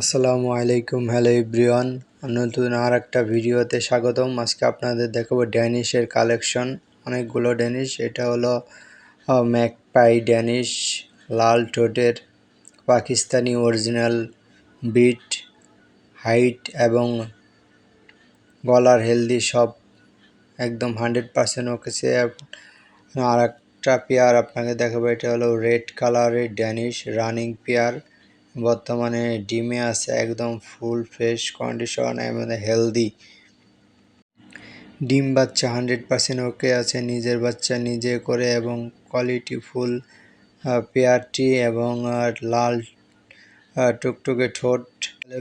আসসালামু আলাইকুম, hello everyone. নতুন আর একটা ভিডিওতে স্বাগতম। আজকে আপনাদের দেখাবো ড্যানিশের কালেকশন। অনেকগুলো ড্যানিশ। এটা হলো ম্যাকপাই ড্যানিশ, লাল ঠোঁটের পাকিস্তানি অরিজিনাল বিট, হাইট এবং গলার হেলদি সব একদম হান্ড্রেড পার্সেন্ট ওকেছে আর একটা পেয়ার আপনাকে দেখাবো, এটা হলো রেড কালারের ড্যানিশ, রানিং পেয়ার। বর্তমানে ডিমে আছে একদম ফুল, ফ্রেশ কন্ডিশন এবং হেলদি ডিম বাচ্চা হান্ড্রেড পার্সেন্ট ওকে আছে, নিজের বাচ্চা নিজে করে এবং কোয়ালিটি ফুল পেয়ারটি এবং লাল টুকটুকে ঠোঁট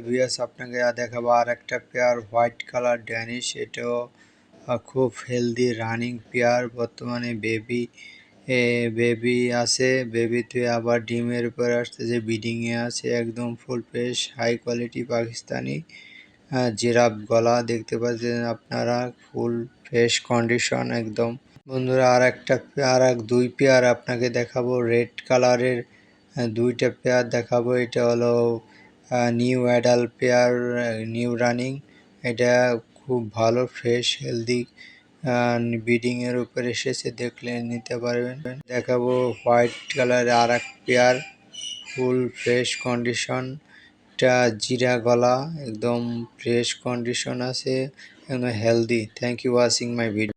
ভিয়াস আপনাকে দেখাবো আর একটা পেয়ার হোয়াইট কালার ড্যানিশ এটাও খুব হেলদি রানিং পেয়ার, বর্তমানে বেবি বেবি আছে, বেবিতে আবার ডিমের উপর আসছে যে বিডিংয়ে আছে, একদম full fresh high quality Pakistani giraffe গলা, দেখতে পাচ্ছেন আপনারা ফুল ফ্রেশ কন্ডিশন একদম। বন্ধুরা আর একটা আর এক দুই পেয়ার আপনাকে দেখাবো রেড কালারের দুইটা পেয়ার দেখাবো, এটা হলো new adult pair new running এটা খুব ভালো ফ্রেশ হেলদি বিডিংয়ের উপরে এসেছে দেখলে নিতে পারবেন। দেখাবো হোয়াইট কালার আর এক পেয়ার, ফুল ফ্রেশ কন্ডিশন। এটা জিরা গলা, একদম ফ্রেশ কন্ডিশন আছে healthy thank you watching my video